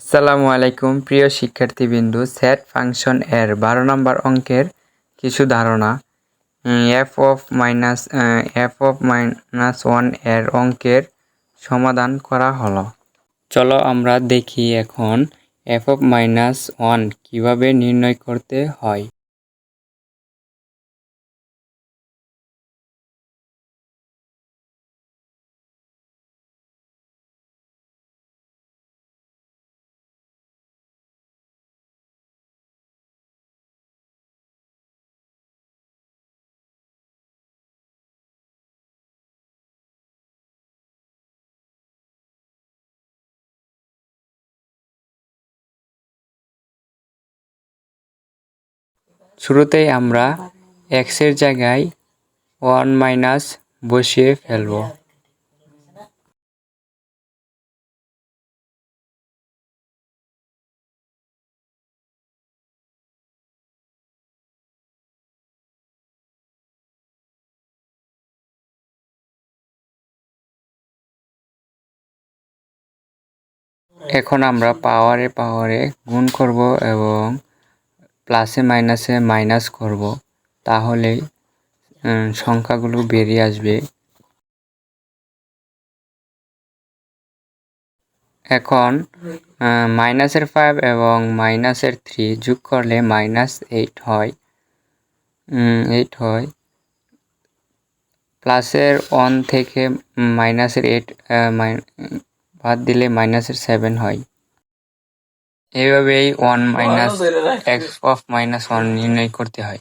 আসসালামু আলাইকুম, প্রিয় শিক্ষার্থীবৃন্দু। সেট ফাংশন এর বারো নম্বর অঙ্কের কিছু ধারণা F of minus F of minus ওয়ানের অঙ্কের সমাধান করা হলো। চলো আমরা দেখি এখন এফ অফ মাইনাস ওয়ান কীভাবে নির্ণয় করতে হয়। শুরুতেই আমরা এক্সের জায়গায় ওয়ান মাইনাস বসিয়ে ফেলব। এখন আমরা পাওয়ারে পাওয়ারে গুণ করব এবং প্লাসে মাইনাসে মাইনাস করব, তাহলে সংখ্যাগুলো বেরিয়ে আসবে। এখন মাইনাসের ফাইভ এবং মাইনাসের থ্রি যোগ করলে মাইনাস এইট হয়। এইট হয়। প্লাসের ওয়ান থেকে মাইনাসের এইট বাদ দিলে মাইনাসের সেভেন হয়। এইভাবেই one minus x of minus one নির্ণয় করতে হয়।